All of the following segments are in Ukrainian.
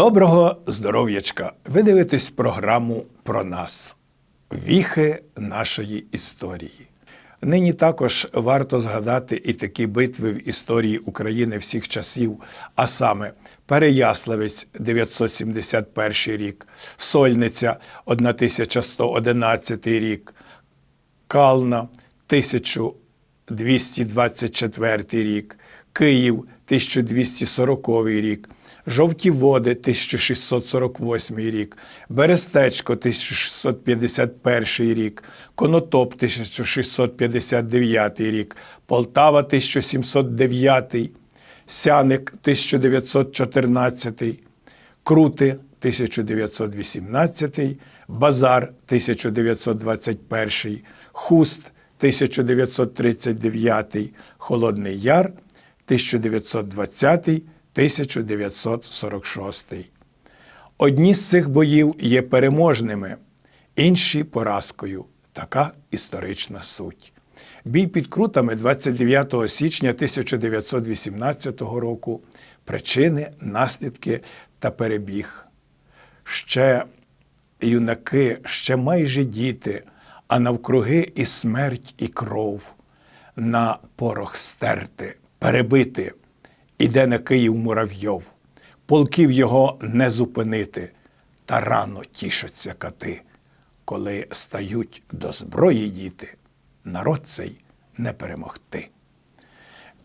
Доброго здоров'ячка! Ви дивитесь програму про нас, віхи нашої історії. Нині також варто згадати і такі битви в історії України всіх часів, а саме Переяславець 971 рік, Сольниця 1111 рік, Кална 1224 рік, Київ 1240 рік, Жовті води 1648 рік, Берестечко 1651 рік, Конотоп 1659 рік, Полтава 1709, Сяник 1914, Крути 1918, Базар 1921, Хуст 1939, Холодний Яр 1920, 1946. Одні з цих боїв є переможними, інші поразкою. Така історична суть. Бій під Крутами 29 січня 1918 року. Причини, наслідки та перебіг. Ще юнаки, ще майже діти, а навкруги і смерть, і кров. На порох стерти, перебити, іде на Київ муравйов, полків його не зупинити, та рано тішаться кати, коли стають до зброї діти, народ цей не перемогти.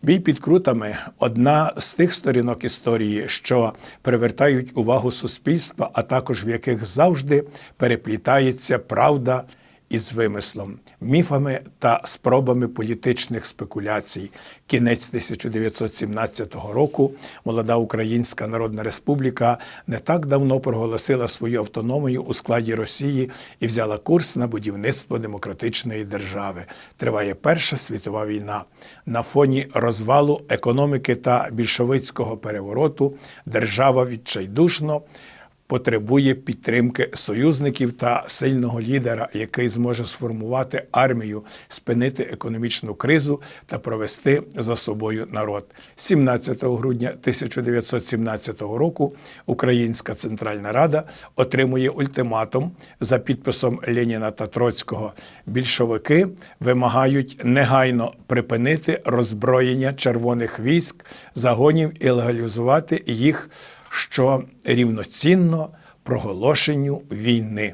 Бій під крутами одна з тих сторінок історії, що привертають увагу суспільства, а також в яких завжди переплітається правда із вимислом, міфами та спробами політичних спекуляцій. Кінець 1917 року молода Українська Народна Республіка не так давно проголосила свою автономію у складі Росії і взяла курс на будівництво демократичної держави. Триває Перша світова війна. На фоні розвалу економіки та більшовицького перевороту держава відчайдушно потребує підтримки союзників та сильного лідера, який зможе сформувати армію, спинити економічну кризу та провести за собою народ. 17 грудня 1917 року Українська Центральна Рада отримує ультиматум за підписом Леніна та Троцького. Більшовики вимагають негайно припинити роззброєння червоних військ, загонів і легалізувати їх що рівноцінно проголошенню війни.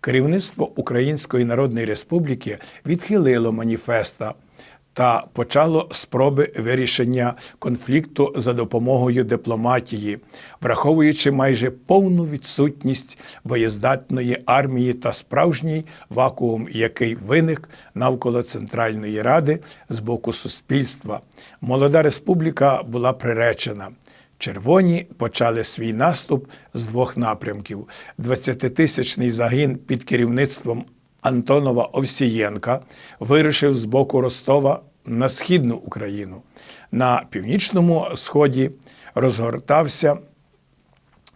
Керівництво Української Народної Республіки відхилило маніфеста та почало спроби вирішення конфлікту за допомогою дипломатії, враховуючи майже повну відсутність боєздатної армії та справжній вакуум, який виник навколо Центральної Ради з боку суспільства. Молода республіка була приречена. Червоні почали свій наступ з двох напрямків: 20-тисячний загін під керівництвом Антонова Овсієнка вирушив з боку Ростова на східну Україну. На північному сході розгортався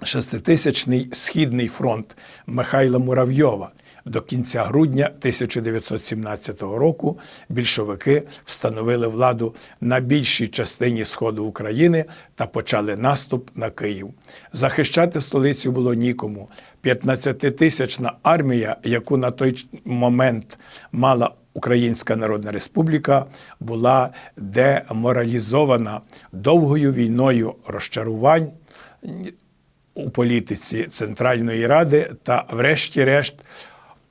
шеститисячний східний фронт Михайла Муравйова. До кінця грудня 1917 року більшовики встановили владу на більшій частині сходу України та почали наступ на Київ. Захищати столицю було нікому. 15-тисячна армія, яку на той момент мала Українська Народна Республіка, була деморалізована довгою війною розчарувань. У політиці Центральної Ради та, врешті-решт,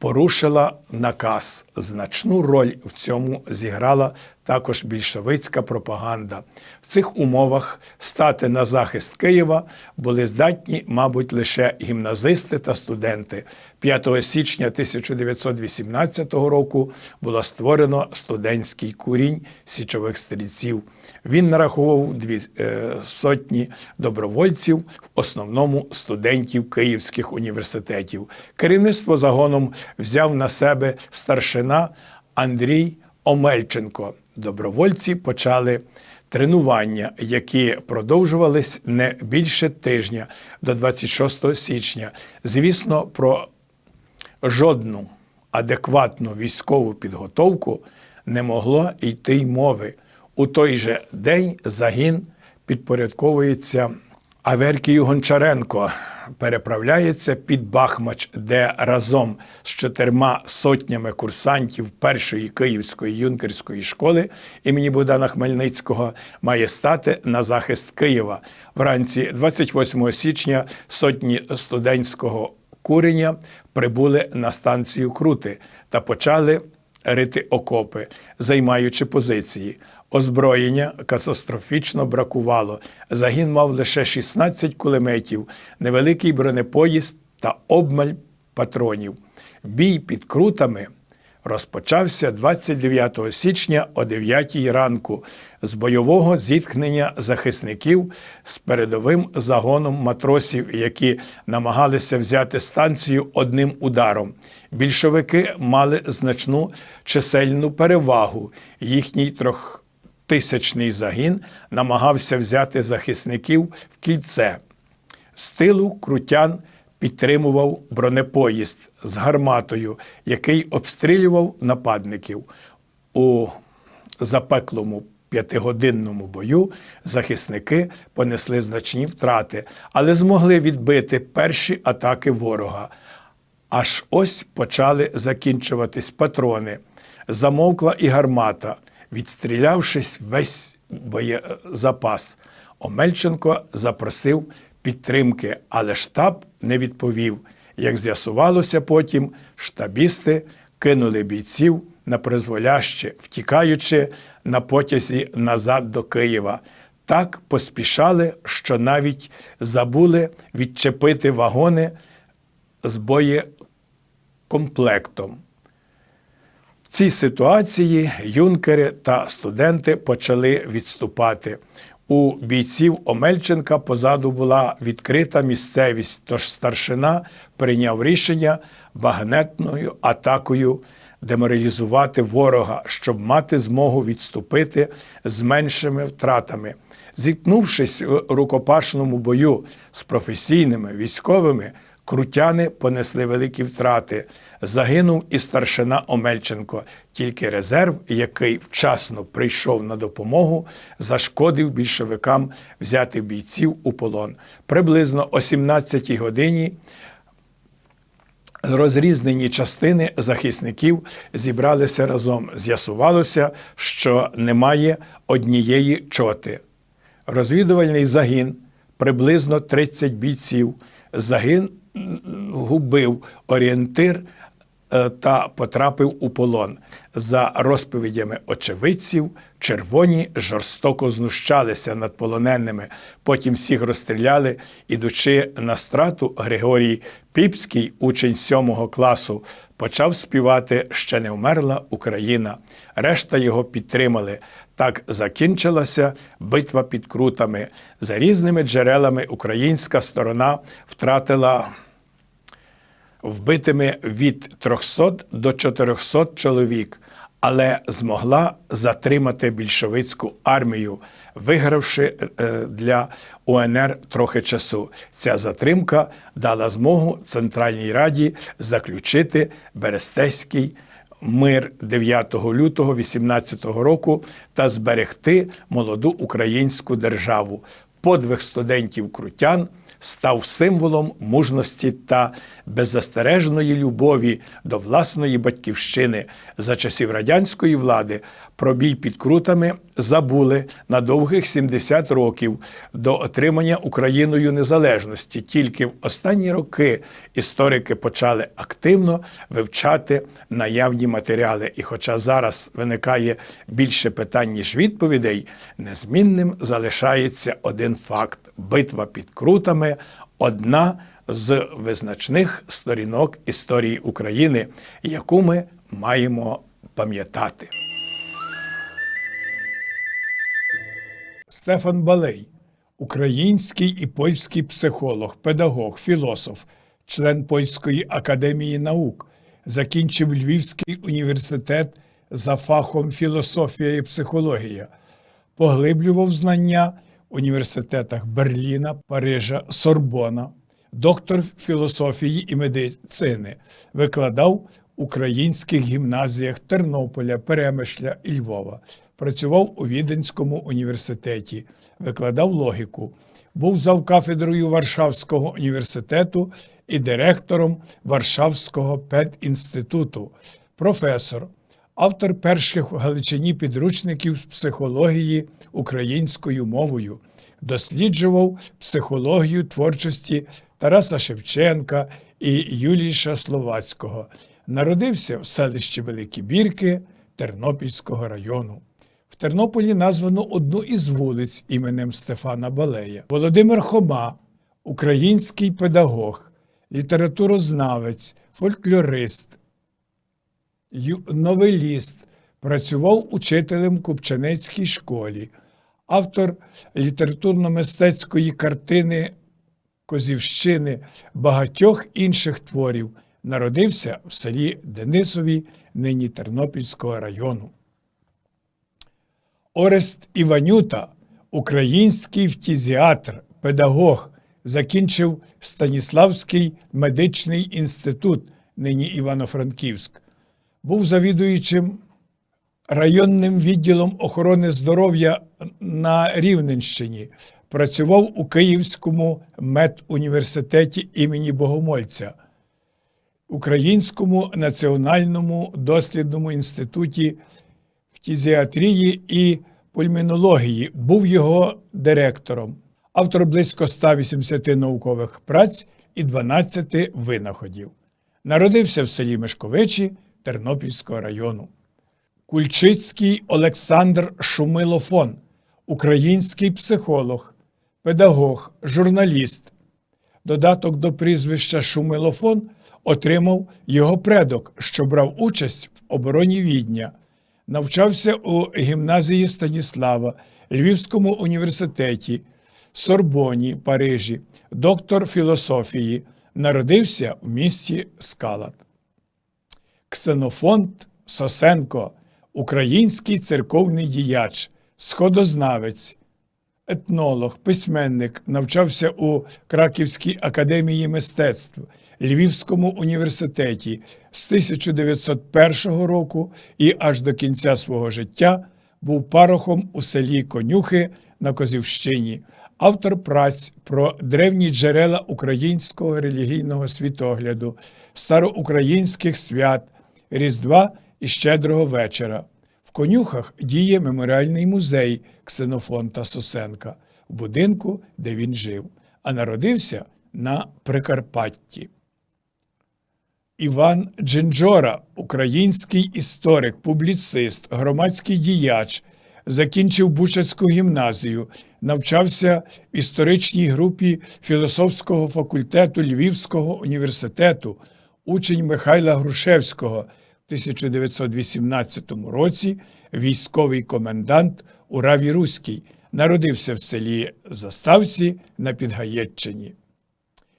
порушила наказ. Значну роль в цьому зіграла також більшовицька пропаганда. В цих умовах стати на захист Києва були здатні, мабуть, лише гімназисти та студенти. 5 січня 1918 року було створено студентський курінь січових стрільців. Він нараховував дві е, сотні добровольців, в основному студентів київських університетів. Керівництво загоном взяв на себе старшина Андрій Омельченко. Добровольці почали тренування, які продовжувались не більше тижня до 26 січня. Звісно, про жодну адекватну військову підготовку не могло йти й мови. У той же день загін підпорядковується Аверкію Гончаренко переправляється під Бахмач, де разом з чотирма сотнями курсантів першої київської юнкерської школи імені Богдана Хмельницького має стати на захист Києва. Вранці 28 січня сотні студентського курення прибули на станцію Крути та почали рити окопи, займаючи позиції. Озброєння катастрофічно бракувало. Загін мав лише 16 кулеметів, невеликий бронепоїзд та обмаль патронів. Бій під крутами розпочався 29 січня о 9 ранку з бойового зіткнення захисників з передовим загоном матросів, які намагалися взяти станцію одним ударом. Більшовики мали значну чисельну перевагу. Їхній трьох тисячний загін намагався взяти захисників в кільце. З тилу крутян підтримував бронепоїзд з гарматою, який обстрілював нападників. У запеклому п'ятигодинному бою захисники понесли значні втрати, але змогли відбити перші атаки ворога. Аж ось почали закінчуватись патрони. Замовкла і гармата, відстрілявшись весь боєзапас. Омельченко запросив підтримки, але штаб не відповів. Як з'ясувалося потім, штабісти кинули бійців на призволяще, втікаючи на потязі назад до Києва. Так поспішали, що навіть забули відчепити вагони з боєкомплектом. В цій ситуації юнкери та студенти почали відступати. У бійців Омельченка позаду була відкрита місцевість, тож старшина прийняв рішення багнетною атакою деморалізувати ворога, щоб мати змогу відступити з меншими втратами. Зіткнувшись у рукопашному бою з професійними військовими, крутяни понесли великі втрати. Загинув і старшина Омельченко. Тільки резерв, який вчасно прийшов на допомогу, зашкодив більшовикам взяти бійців у полон. Приблизно о 17-й годині розрізнені частини захисників зібралися разом. З'ясувалося, що немає однієї чоти. Розвідувальний загін, приблизно 30 бійців, загин губив орієнтир е, та потрапив у полон. За розповідями очевидців, червоні жорстоко знущалися над полоненими. Потім всіх розстріляли, ідучи на страту, Григорій Піпський, учень сьомого класу, почав співати Ще не вмерла Україна. Решта його підтримали. Так закінчилася битва під крутами. За різними джерелами українська сторона втратила вбитими від 300 до 400 чоловік, але змогла затримати більшовицьку армію, вигравши е, для УНР трохи часу. Ця затримка дала змогу Центральній Раді заключити Берестейський мир 9 лютого 18 року та зберегти молоду українську державу. Подвиг студентів крутян став символом мужності та беззастережної любові до власної батьківщини. За часів радянської влади про бій під крутами забули на довгих 70 років до отримання Україною незалежності. Тільки в останні роки історики почали активно вивчати наявні матеріали. І, хоча зараз виникає більше питань ніж відповідей, незмінним залишається один факт: битва під крутами одна з визначних сторінок історії України, яку ми маємо пам'ятати. Стефан Балей, український і польський психолог, педагог, філософ, член Польської академії наук, закінчив Львівський університет за фахом філософія і психологія, поглиблював знання в університетах Берліна, Парижа, Сорбона, доктор філософії і медицини, викладав в українських гімназіях Тернополя, Перемишля і Львова працював у Віденському університеті, викладав логіку, був завкафедрою Варшавського університету і директором Варшавського педінституту, професор, автор перших в Галичині підручників з психології українською мовою, досліджував психологію творчості Тараса Шевченка і Юліша Словацького. Народився в селищі Великі Бірки Тернопільського району. Тернополі названо одну із вулиць іменем Стефана Балея. Володимир Хома, український педагог, літературознавець, фольклорист, новеліст, працював учителем в Купчанецькій школі, автор літературно-мистецької картини Козівщини, багатьох інших творів, народився в селі Денисові, нині Тернопільського району. Орест Іванюта, український фтізіатр, педагог, закінчив Станіславський медичний інститут, нині Івано-Франківськ. Був завідуючим районним відділом охорони здоров'я на Рівненщині. Працював у Київському медуніверситеті імені Богомольця, Українському національному дослідному інституті фтізіатрії і пульмінології, був його директором, автор близько 180 наукових праць і 12 винаходів. Народився в селі Мешковичі Тернопільського району. Кульчицький Олександр Шумилофон, український психолог, педагог, журналіст. Додаток до прізвища Шумилофон отримав його предок, що брав участь в обороні Відня. Навчався у гімназії Станіслава, Львівському університеті, Сорбоні, Парижі, доктор філософії. Народився в місті Скалат. Ксенофонт Сосенко, український церковний діяч, сходознавець, етнолог, письменник, навчався у Краківській академії мистецтв, Львівському університеті з 1901 року і аж до кінця свого життя був парохом у селі Конюхи на Козівщині, автор праць про древні джерела українського релігійного світогляду, староукраїнських свят, Різдва і Щедрого вечора. В конюхах діє меморіальний музей Ксенофонта Сосенка в будинку, де він жив, а народився на Прикарпатті. Іван Джинджора, український історик, публіцист, громадський діяч, закінчив Бучацьку гімназію, навчався в історичній групі філософського факультету Львівського університету, учень Михайла Грушевського. В 1918 році військовий комендант у Раві Руській народився в селі Заставці на Підгаєтчині.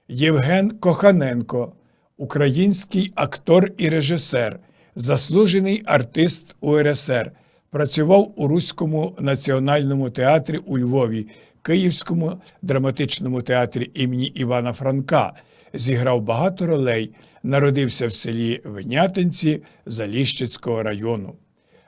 Євген Коханенко, український актор і режисер, заслужений артист УРСР, працював у Руському національному театрі у Львові, Київському драматичному театрі імені Івана Франка. Зіграв багато ролей, народився в селі Винятинці Заліщицького району.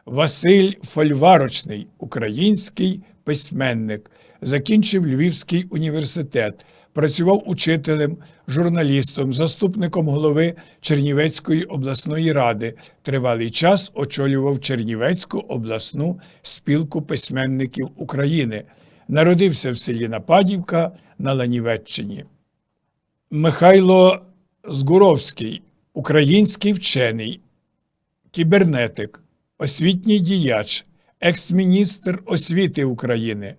Василь Фольварочний, український письменник, закінчив Львівський університет, працював учителем, журналістом, заступником голови Чернівецької обласної ради. Тривалий час очолював Чернівецьку обласну спілку письменників України. Народився в селі Нападівка на Ланівеччині. Михайло Згуровський, український вчений, кібернетик, освітній діяч, екс-міністр освіти України,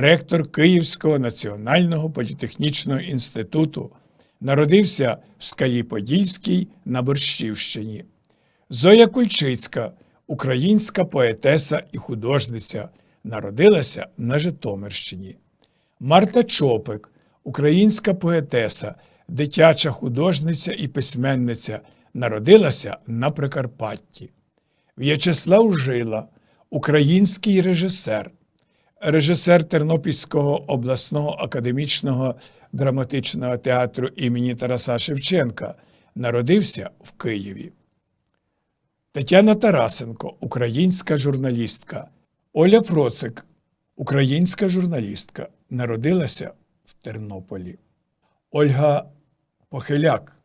ректор Київського національного політехнічного інституту, народився в Скалі Подільській на Борщівщині. Зоя Кульчицька, українська поетеса і художниця, народилася на Житомирщині. Марта Чопик, українська поетеса, дитяча художниця і письменниця, народилася на Прикарпатті. В'ячеслав Жила, український режисер, режисер Тернопільського обласного академічного драматичного театру імені Тараса Шевченка, народився в Києві. Тетяна Тарасенко, українська журналістка, Оля Процик, українська журналістка, народилася в Тернополі. Ольга Похиляк,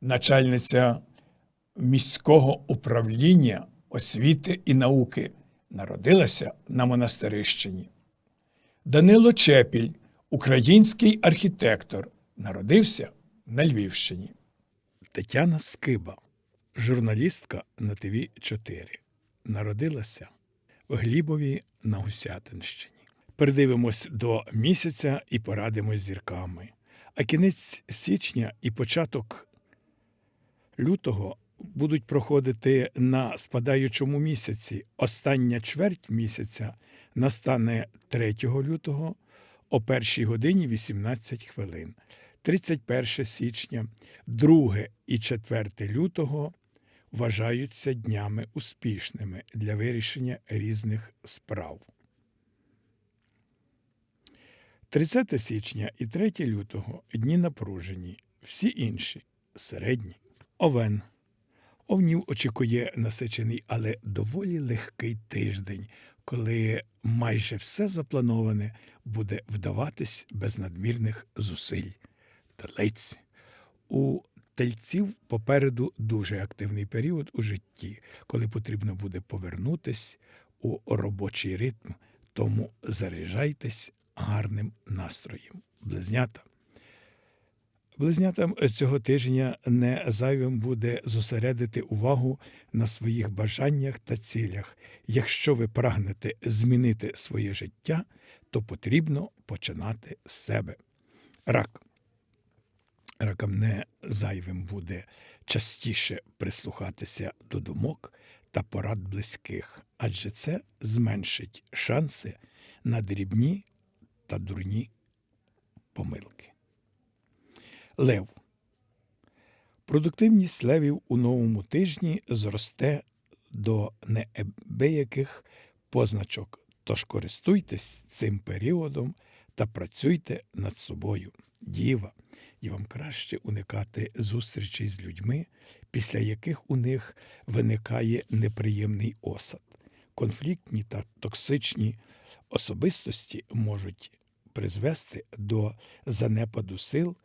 начальниця міського управління освіти і науки, народилася на Монастирищині. Данило Чепіль, український архітектор, народився на Львівщині. Тетяна Скиба, журналістка на ТВ 4 народилася в Глібові на Гусятинщині. Передивимось до місяця і порадимось зірками. А кінець січня і початок лютого будуть проходити на спадаючому місяці. Остання чверть місяця настане 3 лютого о 1 годині 18 хвилин. 31 січня, 2 і 4 лютого вважаються днями успішними для вирішення різних справ. 30 січня і 3 лютого дні напружені, всі інші середні. Овен. Овнів очікує насичений, але доволі легкий тиждень, коли майже все заплановане буде вдаватись без надмірних зусиль. Телець. У тельців попереду дуже активний період у житті, коли потрібно буде повернутись у робочий ритм, тому заряджайтесь гарним настроєм. Близнята. Близнятам цього тижня не зайвим буде зосередити увагу на своїх бажаннях та цілях. Якщо ви прагнете змінити своє життя, то потрібно починати з себе. Рак. Ракам не зайвим буде частіше прислухатися до думок та порад близьких, адже це зменшить шанси на дрібні та дурні помилки. Лев. Продуктивність левів у новому тижні зросте до неабияких позначок, тож користуйтесь цим періодом та працюйте над собою. Діва, і вам краще уникати зустрічей з людьми, після яких у них виникає неприємний осад. Конфліктні та токсичні особистості можуть призвести до занепаду сил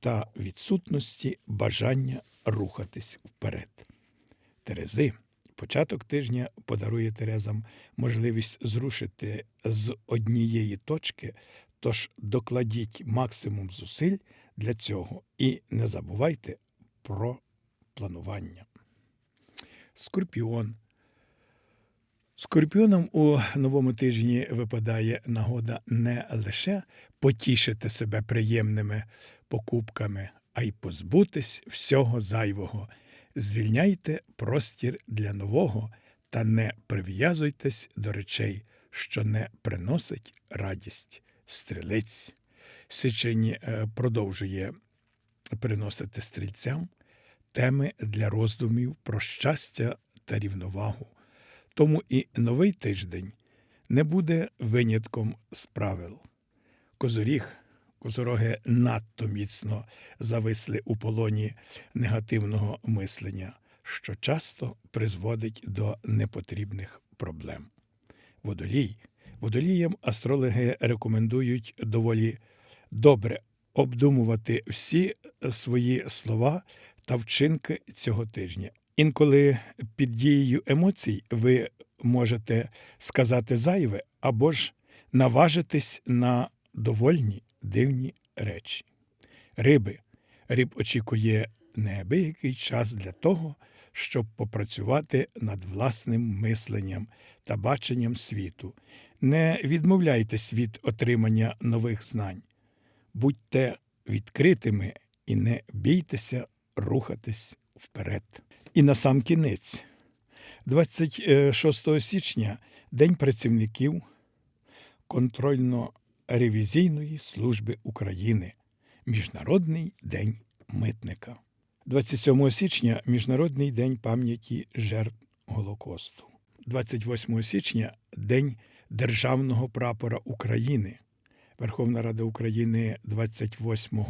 та відсутності бажання рухатись вперед. Терези. Початок тижня подарує Терезам можливість зрушити з однієї точки, тож докладіть максимум зусиль для цього і не забувайте про планування. Скорпіон. Скорпіонам у новому тижні випадає нагода не лише потішити себе приємними покупками, а й позбутись всього зайвого. Звільняйте простір для нового та не прив'язуйтесь до речей, що не приносить радість. Стрілець. Сичень е, продовжує приносити стрільцям теми для роздумів про щастя та рівновагу. Тому і новий тиждень не буде винятком з правил. Козоріг, козороги надто міцно зависли у полоні негативного мислення, що часто призводить до непотрібних проблем. Водолій. Водоліям астрологи рекомендують доволі добре обдумувати всі свої слова та вчинки цього тижня. Інколи під дією емоцій ви можете сказати зайве або ж наважитись на довольні дивні речі. Риби. Риб очікує неабиякий час для того, щоб попрацювати над власним мисленням та баченням світу. Не відмовляйтесь від отримання нових знань, будьте відкритими і не бійтеся рухатись вперед. І на сам кінець, 26 січня, День працівників контрольно-ревізійної служби України, Міжнародний день митника. 27 січня Міжнародний день пам'яті жертв Голокосту. 28 січня День Державного прапора України. Верховна Рада України 28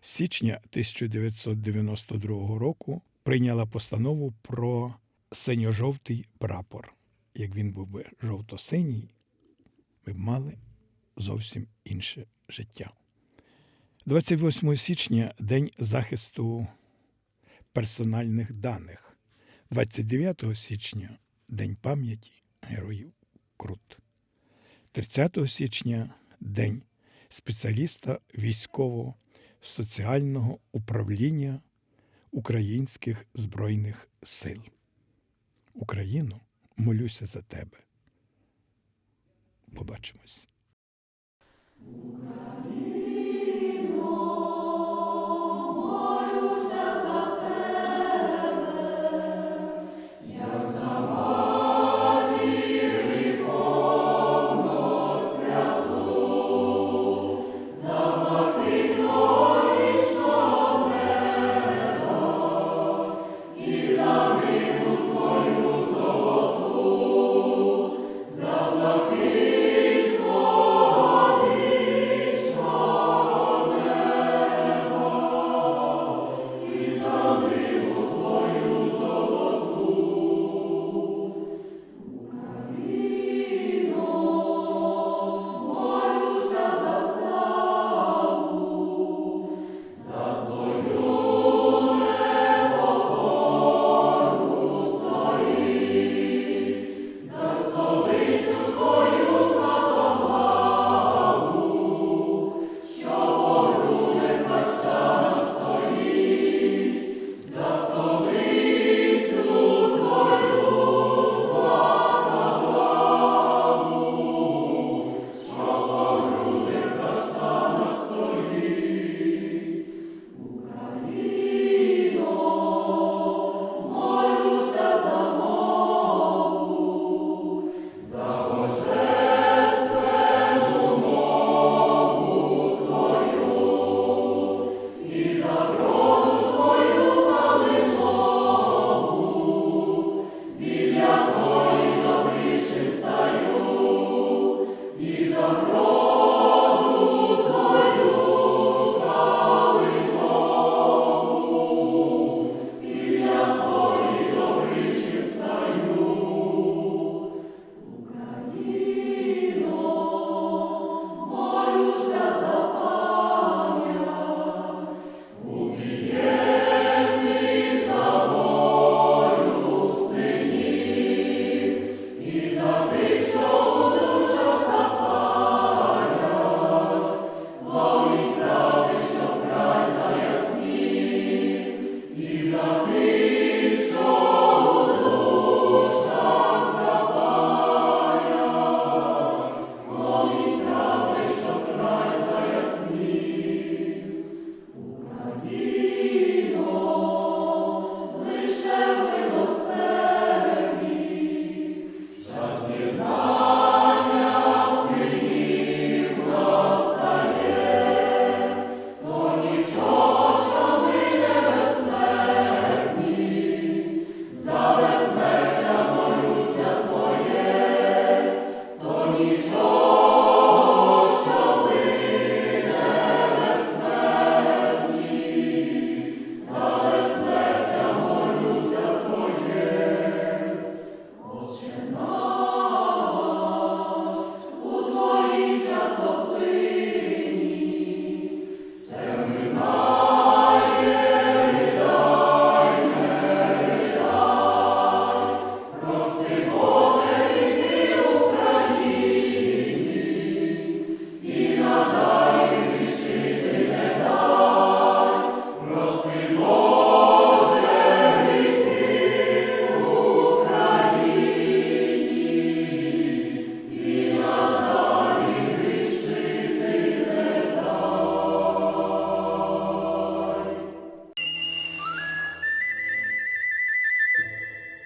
січня 1992 року прийняла постанову про синьо-жовтий прапор, як він був би жовто-синій, ми б мали зовсім інше життя. 28 січня День захисту персональних даних. 29 січня День пам'яті героїв Крут. 30 січня День спеціаліста військового соціального управління Українських Збройних Сил. Україну, молюся за тебе. Побачимось. Україна